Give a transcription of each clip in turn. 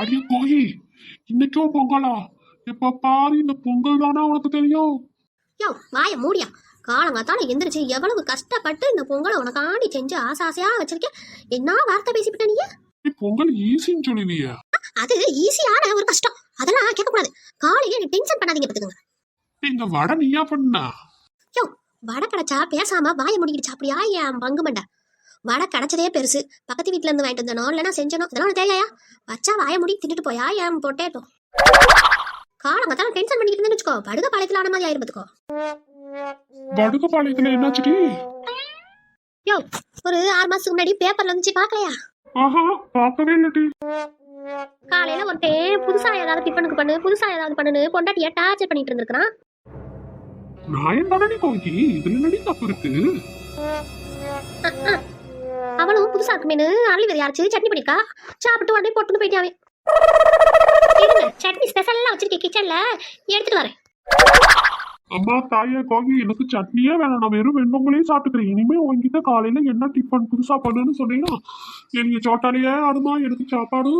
அடிய கோயி இன்னைக்கும் பொங்கலா? இப்ப பாரு இந்த பொங்கல் தானே உனக்கு தெரியும்? யோ வாய மூடியா. காலங்காத்தால எந்திரிச்சு எவ்வளவு கஷ்டப்பட்டு இந்த பொங்கலை உனக்காண்டி செஞ்சு ஆசை ஆசையா வச்சிருக்கேன் என்ன வார்த்தை பேசிவிட்ட நீ நீ பொங்கல் ஈஸின்னு சொல்லுவிய. அது ஈஸியான ஒரு கஷ்டம். அதெல்லாம் கேட்கக்கூடாது. காலையில நீ டென்ஷன் பண்ணாதீங்க பார்த்துக்கோங்க. இந்த வடை நீயா பண்ண? யோ வடை கிடைச்சா பேசாம வாய முடிக்கிட்டு சாப்பிடியா என் பங்கு மண்டை. வடை கிடைச்சதே பெருசு. பக்கத்து வீட்ல இருந்து வாங்கிட்டு வந்தனோ இல்லைன்னா செஞ்சனோ இதெல்லாம் தேவையா? வச்சா வாய முடி தின்னுட்டு போயா? என் பொட்டேட்டோ காலங்காத்தால டென்ஷன் பண்ணிக்கிட்டு வச்சுக்கோ. படுக பாளையத்தில் ஆன மாதிரி ஆயிரும் பார்த்துக்கோ. வடுகப்பாளையத்துல என்னாச்சுடி யோ ஒரு ஆறு மாசத்துக்கு முன்னாடி பேப்பர்ல வந்துச்சு பார்க்கலையா? ஆஹா பார்க்கவே இல்லடி. காலையில ஒருத்தன் புதுசா ஏதாவது டிஃபனுக்கு பண்ணு புதுசா ஏதாவது பண்ணுன்னு பொண்டாட்டிய டார்ச்சர் பண்ணிட்டு இருந்திருக்கான் நான் தானே கோகி இதுல என்னடி தப்பு இருக்கு? புதுசா இருக்குமேனு அள்ளி வேற யாராச்சும் சட்னி பண்ணிக்கா சாப்பிட்டு உடனே போட்டுன்னு போயிட்டாவே. இருங்க சட்னி ஸ்பெஷலா வச்சிருக்கேன் கிச்சன்ல எடுத்துட்டு வரேன். அம்மா தாயே கோகி எனக்கு சட்னியே வேணாம். நான் வெறும் வெண்பொங்கலே சாப்பிட்டுக்கிறேன். இனிமே உங்ககிட்ட காலையில என்ன டிஃபன் புதுசா பண்ணுன்னு சொன்னீங்கன்னா எனக்கு சோட்டாலேயே அதுமா எனக்கு சாப்பாடு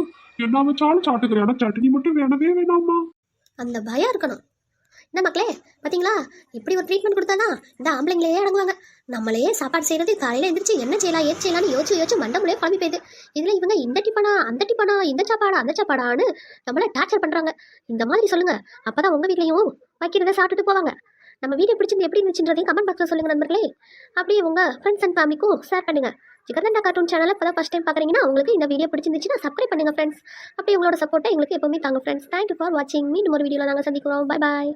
என்ன வச்சாலும் சாப்பிட்டுக்கிறேன். ஆனா சட்னி மட்டும் வேணவே வேணாம்மா. அந்த பயம் இருக்கணும். என்ன மக்களே பார்த்தீங்களா இப்படி ஒரு ட்ரீட்மெண்ட் கொடுத்தாதான் இந்த ஆம்பளைங்களே அடங்குவாங்க. நம்மளே சாப்பாடு செய்யறது காலையில் எந்திரிச்சு என்ன செய்யலாம் ஏது செய்யலாம்னு யோசிச்சு யோசிச்சு மண்டமுலே குழம்பி போயிது இதுல இவங்க இந்த டிப்பனா அந்த டிப்பனா இந்த சாப்பாடா அந்த சாப்பாடான்னு நம்மள டார்ச்சர் பண்றாங்க. இந்த மாதிரி சொல்லுங்க. அப்பதான் உங்க வீட்லையும் வைக்கிறத சாப்பிட்டுட்டு போவாங்க. நம்ம வீடியோ பிடிச்சிருந்து எப்படி இருந்துச்சுன்றதையும் கமெண்ட் பாக்ஸில் சொல்லுங்க நண்பர்களே. அப்படியே உங்க ஃப்ரெண்ட்ஸ் அண்ட் ஃபேமிலிக்கும் ஷேர் பண்ணுங்க. ஜிகர்தண்டா கார்ட்டூன் சேனலை இப்போ ஃபஸ்ட் டைம் பார்க்குறீங்கன்னா உங்களுக்கு இந்த வீடியோ பிடிச்சிருந்துச்சுன்னா சப்ஸ்கிரைப் பண்ணுங்க ஃப்ரெண்ட்ஸ் அப்படி உங்களோட சப்போர்ட்டை எங்களுக்கு எப்பவுமே தாங்க ஃப்ரெண்ட்ஸ் தேங்க்யூ ஃபார் வாட்சிங் மீண்டும் ஒரு வீடியோவில் நாங்கள் சந்திக்கிறோம். Bye bye